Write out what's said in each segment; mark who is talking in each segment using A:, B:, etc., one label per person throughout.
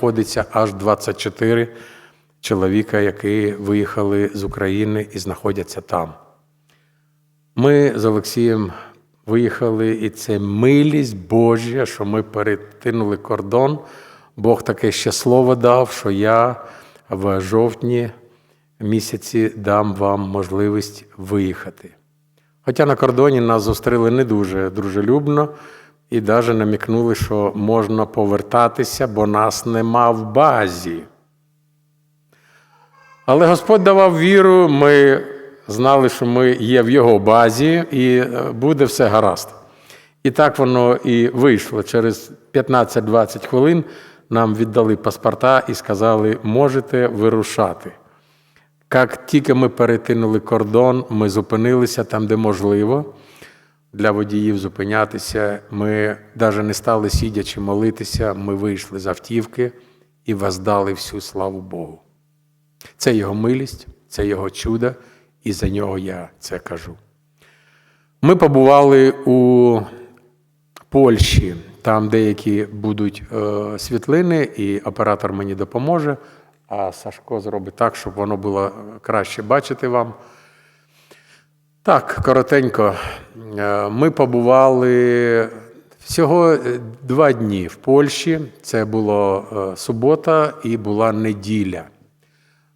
A: знаходиться аж 24 чоловіка, які виїхали з України і знаходяться там. Ми з Олексієм виїхали, і це милість Божа, що ми перетинули кордон. Бог таке ще слово дав, що я в жовтні місяці дам вам можливість виїхати. Хоча на кордоні нас зустріли не дуже дружелюбно і навіть намікнули, що можна повертатися, бо нас нема в базі. Але Господь давав віру, ми знали, що ми є в його базі, і е, буде все гаразд. І так воно і вийшло. Через 15-20 хвилин нам віддали паспорта і сказали, можете вирушати. Як тільки ми перетинули кордон, ми зупинилися там, де можливо. Для водіїв зупинятися. Ми навіть не стали сидячи молитися, ми вийшли з автівки і воздали всю славу Богу. Це його милість, це його чудо, і за нього я це кажу. Ми побували у Польщі, там деякі будуть е, світлини, і оператор мені допоможе, а Сашко зробить так, щоб воно було краще бачити вам. Так, коротенько. Е, Ми побували всього е, два дні в Польщі. Це була е, субота і була неділя.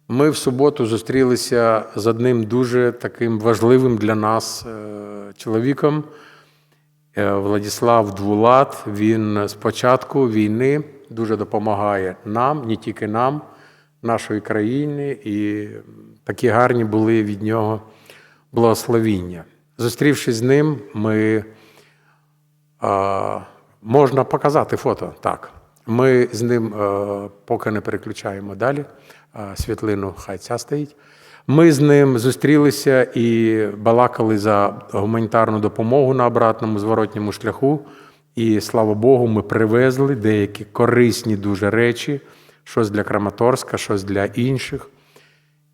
A: Ми в суботу зустрілися з одним дуже таким важливим для нас чоловіком. Владислав Двулат. Він з початку війни дуже допомагає нам, не тільки нам, нашої країні, і такі гарні були від нього благословіння. Зустрівшись з ним, ми а, можна показати фото. Так. Ми з ним е, поки не переключаємо далі. а, Світлину хай ця стоїть. Ми з ним зустрілися і балакали за гуманітарну допомогу на обратному зворотньому шляху. І слава Богу, ми привезли деякі корисні дуже речі, щось для Краматорська, щось для інших.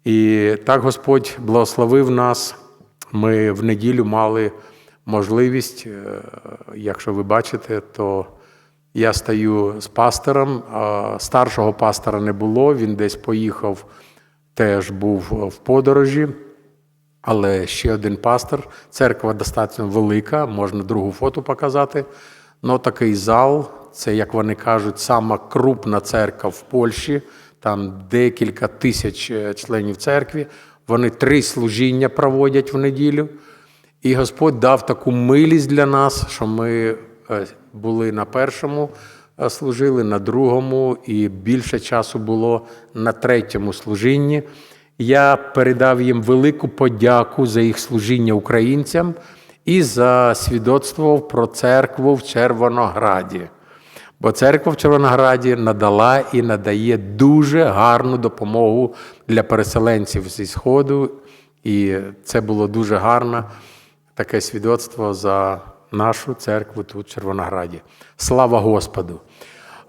A: І так Господь благословив нас. Ми в неділю мали можливість, е, якщо ви бачите, то я стою з пастором. Старшого пастора не було, він десь поїхав, теж був в подорожі. Але ще один пастор. Церква достатньо велика, можна другу фото показати. Ну, такий зал, це, як вони кажуть, сама крупна церква в Польщі. Там декілька тисяч е, членів церкви. Вони три служіння проводять в неділю. І Господь дав таку милість для нас, що ми е, були на першому, е, служили, на другому, і більше часу було на третьому служінні. Я передав їм велику подяку за їх служіння українцям і за свідоцтво про церкву в Червонограді. Бо церква в Червонограді надала і надає дуже гарну допомогу для переселенців зі Сходу. І це було дуже гарне таке свідоцтво за нашу церкву тут, в Червонограді. Слава Господу!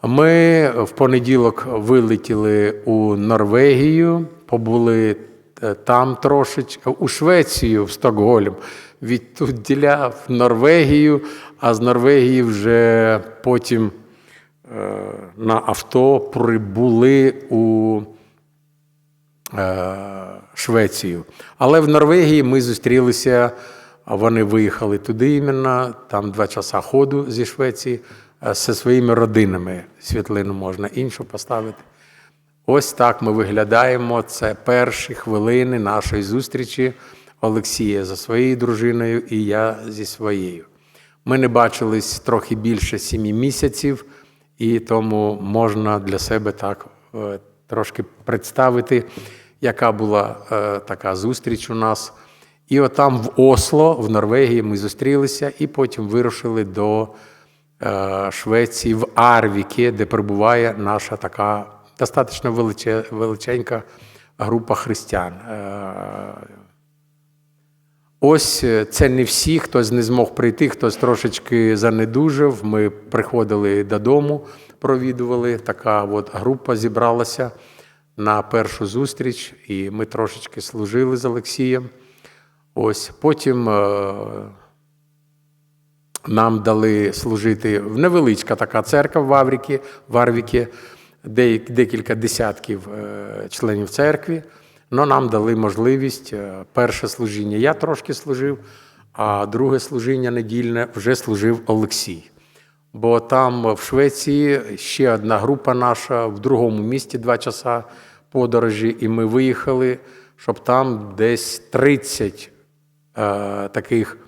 A: Ми в понеділок вилетіли у Норвегію, побули е, там трошечки, у Швецію, в Стокгольм, відтуділя в Норвегію, а з Норвегії вже потім на авто прибули у е, Швецію. Але в Норвегії ми зустрілися, вони виїхали туди іменно, там два часа ходу зі Швеції е, зі своїми родинами. Світлину можна іншу поставити. Ось так ми виглядаємо. Це перші хвилини нашої зустрічі Олексія за своєю дружиною і я зі своєю. Ми не бачились трохи більше сімі місяців, і тому можна для себе так е, трошки представити, яка була е, така зустріч у нас. І отам в Осло, в Норвегії, ми зустрілися і потім вирушили до е, Швеції в Арвіки, де перебуває наша така достатньо величе- величенька група християн. Ось е, це не всі, хтось не змог прийти, хтось трошечки занедужав. Ми приходили додому, провідували. Така от група зібралася на першу зустріч, і ми трошечки служили з Олексієм. Ось потім е, нам дали служити в невеличка така церква в Авріки, в Арвіки. декілька десятків е, членів церкви, але нам дали можливість е, перше служіння. Я трошки служив, а друге служіння недільне вже служив Олексій. Бо там в Швеції ще одна група наша в другому місті два часа подорожі, і ми виїхали, щоб там десь 30 е, таких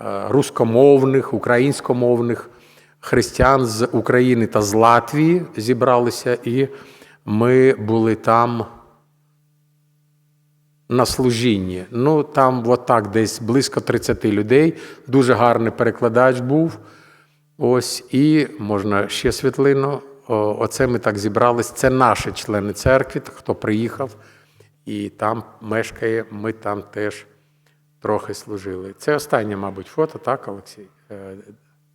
A: е, рускомовних, українськомовних християн з України та з Латвії зібралися, і ми були там на служінні. Ну, там отак десь близько 30 людей. Дуже гарний перекладач був. Ось, і можна ще світлину. Оце ми так зібрались. Це наші члени церкви, хто приїхав і там мешкає. Ми там теж трохи служили. Це останнє, мабуть, фото, так, Олексій? Е,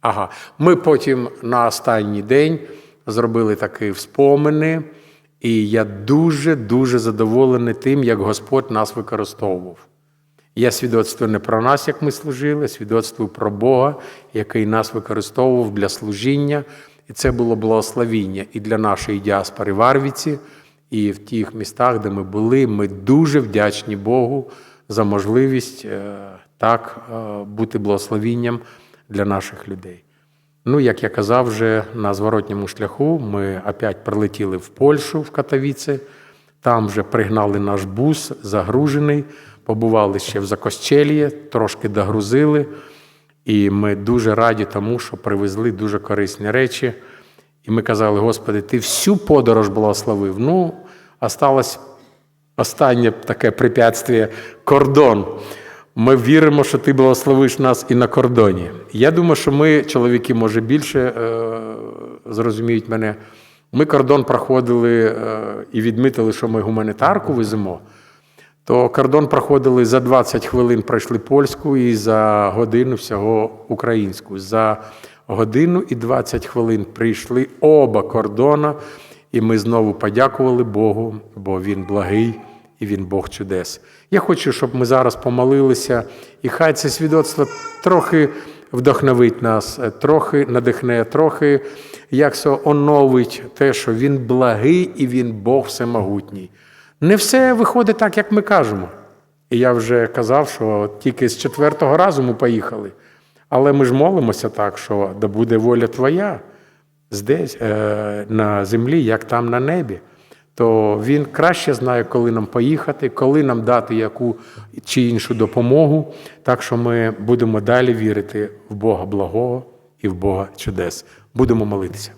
A: Ага. Ми потім на останній день зробили такі вспомини, і я дуже-дуже задоволений тим, як Господь нас використовував. Я свідоцтвую не про нас, як ми служили, свідоцтвую про Бога, який нас використовував для служіння. І це було благословіння і для нашої діаспори в Арвіці, і в тих містах, де ми були. Ми дуже вдячні Богу за можливість е, так е, бути благословінням для наших людей. Ну, як я казав, вже на зворотньому шляху ми опять прилетіли в Польщу, в Катовіце. Там вже пригнали наш бус, загружений, побували ще в Закощелі, трошки догрузили. І ми дуже раді тому, що привезли дуже корисні речі. І ми казали, Господи, ти всю подорож благословив. Ну, осталось останнє таке препятствие кордон. Ми віримо, що ти благословиш нас і на кордоні. Я думаю, що ми, чоловіки, може більше е, зрозуміють мене. Ми кордон проходили е, і відмітили, що ми гуманітарку веземо. То кордон проходили за 20 хвилин пройшли польську і за годину всього українську. За годину і 20 хвилин прийшли оба кордона, і ми знову подякували Богу, бо Він благий і Він Бог чудес. Я хочу, щоб ми зараз помолилися, і хай це свідоцтво трохи вдохновить нас, е, трохи надихне, трохи як це оновить те, що Він благий і Він Бог всемогутній. Не все виходить так, як ми кажемо. І я вже казав, що тільки з четвертого разу ми поїхали. Але ми ж молимося так, що да буде воля Твоя здесь, е, на землі, як там на небі. То він краще знає, коли нам поїхати, коли нам дати яку чи іншу допомогу. Так що ми будемо далі вірити в Бога благого і в Бога чудес. Будемо молитися.